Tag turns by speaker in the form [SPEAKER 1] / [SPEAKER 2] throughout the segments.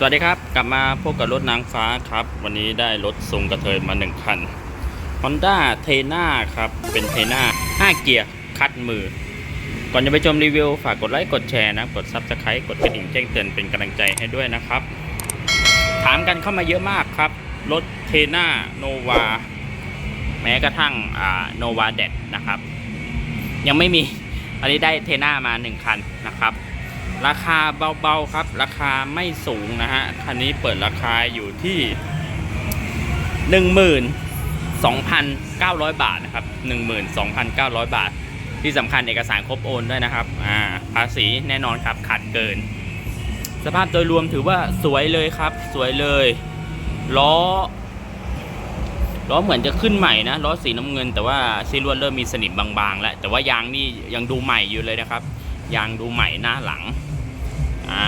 [SPEAKER 1] สวัสดีครับ กลับมาพบกับรถนางฟ้าครับ วันนี้ได้รถทรงกระเทยมาหนึ่งคัน Honda t e n a ครับ เป็น t e n a 5 เกียร์คัดมือ ก่อนจะไปชมรีวิว ฝากกดไลค์ กดแชร์นะ กด Subscribe กดกระดิ่งแจ้งเตือนเป็นกำลังใจให้ด้วยนะครับ ถามกันเข้ามาเยอะมากครับ รถ t e n a Nova แม้กระทั่งอ่า Nova d e d นะครับ ยังไม่มีอันนี้ได้เทน่ามา 1 คันนะครับ ราคาเบาๆครับ ราคาไม่สูงนะฮะ คันนี้เปิดราคาอยู่ที่ 12,900 บาทนะครับ 12,900 บาท ที่สำคัญเอกสารครบโอนด้วยนะครับ อ่า ภาษีแน่นอนครับ ขาดเกิน สภาพโดยรวมถือว่าสวยเลยครับ สวยเลย ล้อ ล้อเหมือนจะขึ้นใหม่นะ ล้อสีน้ำเงิน แต่ว่าซีรวนเริ่มมีสนิมบางๆ แล้ว แต่ว่ายางนี่ยังดูใหม่อยู่เลยนะครับยางดูใหม่หน้าหลัง อ่า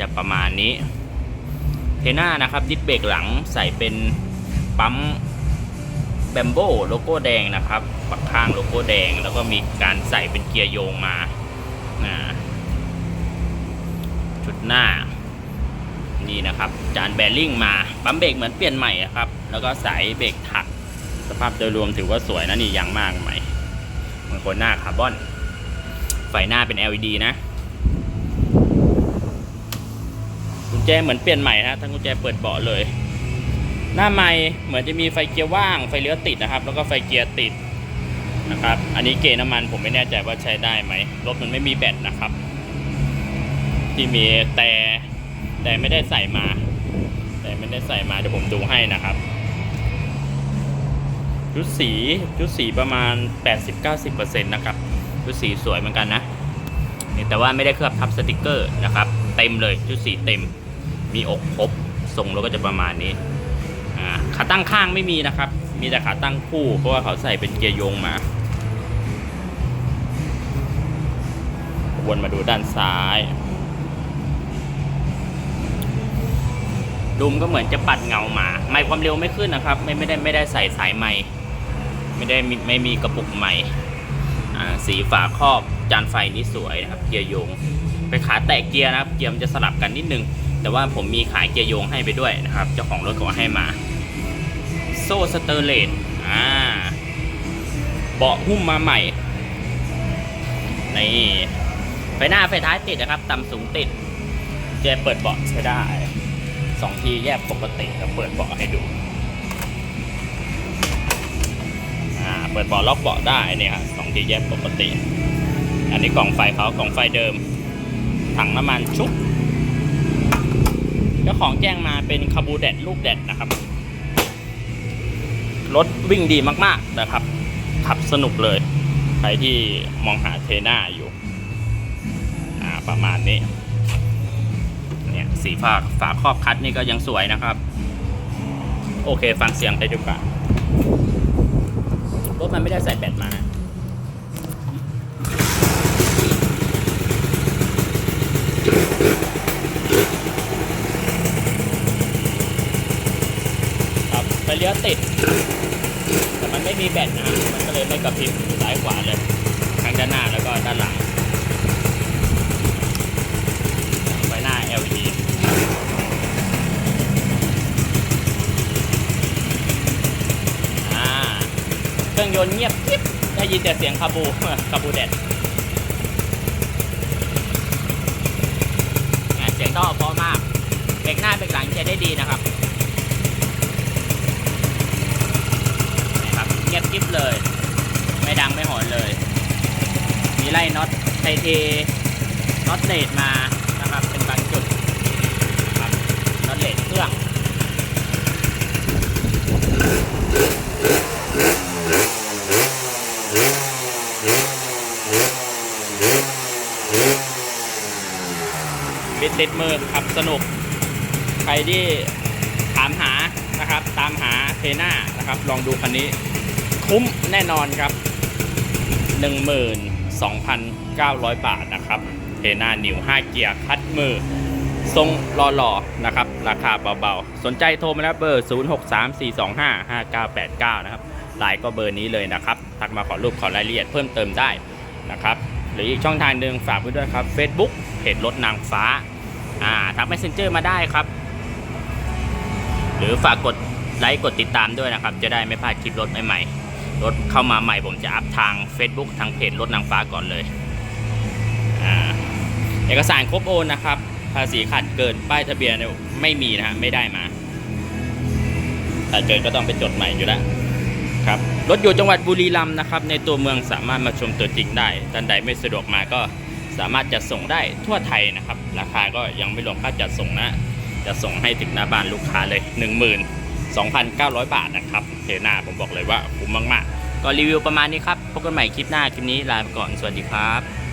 [SPEAKER 1] จะประมาณนี้เทน่านะครับดิสเบรกหลังใส่เป็นปั๊มแบมโบโลโก้แดงนะครับปักข้างโลโก้แดงแล้วก็มีการใส่เป็นเกียร์โยงมาชุดหน้านี่นะครับ จานแบริ่งมาปั๊มเบรกเหมือนเปลี่ยนใหม่ครับ แล้วก็สายเบรกถัก สภาพโดยรวมถือว่าสวยนะนี่ยางมากใหม่บางคนหน้าคาร์บอน ไฟหน้าเป็น LED นะ กุญ แจเหมือนเปลี่ยนใหม่นะทั้งกุญแจเปิดเบาะเลย หน้าไม้เหมือนจะมีไฟเกียร์ว่างไฟเลี้ยวติดนะครับ แล้วก็ไฟเกียร์ติดนะครับอันนี้เกน้ำมันผมไม่แน่ใจว่าใช้ได้ไหมรถมันไม่มีแบตนะครับ ที่มีแต่แต่ไม่ได้ใส่มา แต่ไม่ได้ใส่มาเดี๋ยวผมดูให้นะครับชุดสีชุดสีประมาณ 80-90%นะครับชุดสีสวยเหมือนกันนะแต่ว่าไม่ได้เคลือบทับสติกเกอร์นะครับ เต็มเลยชุดสีเต็ม มีอกครบทรงแล้วก็จะประมาณนี้ขาตั้งข้างไม่มีนะครับ มีแต่ขาตั้งคู่ เพราะว่าเขาใส่เป็นเกียร์โยงมาวนมาดูด้านซ้าย ดุมก็เหมือนจะปัดเงาหมา ไม่ความเร็วไม่ขึ้นนะครับ ไม่ไม่ได้ไม่ได้ใส่สายไม้ไม่ได้มีไม่มีกระปุกใหม่สีฝาครอบจานไฟนี่สวยนะครับ เกียร์โยงเป็นขาแตะเกียร์นะครับ เกียร์มันจะสลับกันนิดนึง แต่ว่าผมมีขายเกียร์โยงให้ไปด้วยนะครับ เจ้าของรถเขาให้มา โซ่สเตอร์เลสอ่าเบาะหุ้มมาใหม่นี่ไฟหน้าไฟท้ายติดนะครับ ต่ำสูงติดเจเปิดเบาะใช้ได้สองทีแยกปกติเราเปิดเบาะให้ดูอ่าเปิดเบาะล็อกเบาะได้เนี่ยครับสองทีแยกปกติ อันนี้กล่องไฟเขากล่องไฟเดิม ถังน้ำมันชุบ เจ้าของแจ้งมาเป็นคาบูแดดลูกแดดนะครับ รถวิ่งดีมากๆนะครับ ขับสนุกเลย ใครที่มองหาเทน่าอยู่ อ่าประมาณนี้ เนี่ยสีฝาฝาครอบคัดนี่ก็ยังสวยนะครับ โอเคฟังเสียงได้ดีกว่ารถมันไม่ได้ใส่แบตมานะครับไฟ เลี้ยวติด แต่มันไม่มีแบตนะมันก็เลยไม่กระพริบซ้ายขวาเลยทั้งด้านหน้าแล้วก็ด้านหลังไฟหน้า LED อ่าเครื่องยนต์เงียบกิ๊บได้ยินแต่เสียงคาบูคาบูแดดเสียงท่อเพราะมากเบรกหน้าเบรกหลังใช้ได้ดีนะครับ เงียบกิ๊บเลย ไม่ดังไม่หอนเลย มีไล่น็อตไทเทน็อตเลดมานะครับ เป็นบางจุดนะครับน็อตเลดเครื่องบิดติดมือขับสนุก ใครที่ถามหานะครับ ตามหาเทน่านะครับ ลองดูคันนี้ คุ้มแน่นอนครับ 12,900 บาทนะครับเทน่านิว 5 เกียร์คัดมือ ทรงหล่อๆนะครับ ราคาเบาๆ สนใจโทรมาแล้วเบอร์ 0634255989 นะครับไลน์ก็เบอร์นี้เลยนะครับ ทักมาขอรูปขอรายละเอียดเพิ่มเติมได้นะครับ หรืออีกช่องทางหนึ่งฝากไว้ด้วยครับ Facebook เพจรถนางฟ้าอ่าทัก Messenger มาได้ครับ หรือฝากกดไลค์กดติดตามด้วยนะครับ จะได้ไม่พลาดคลิปรถใหม่ๆ รถเข้ามาใหม่ผมจะอัพทาง Facebook ทางเพจรถนางฟ้าก่อนเลยอ่าเอกสารครบโอนนะครับ ภาษีขาดเกินป้ายทะเบียนไม่มีนะฮะไม่ได้มาขาดเกินก็ต้องไปจดใหม่อยู่แล้วครับรถอยู่จังหวัดบุรีรัมย์นะครับ ในตัวเมืองสามารถมาชมตัวจริงได้ท่านใดไม่สะดวกมาก็สามารถจัดส่งได้ทั่วไทยนะครับ ราคาก็ยังไม่รวมค่าจัดส่งนะจะส่งให้ถึงหน้าบ้านลูกค้าเลย 2,900 บาทนะครับเทหน้าผมบอกเลยว่าคุ้มมากๆ ก็รีวิวประมาณนี้ครับ พบกันใหม่คลิปหน้า คลิปนี้ลาไปก่อน สวัสดีครับ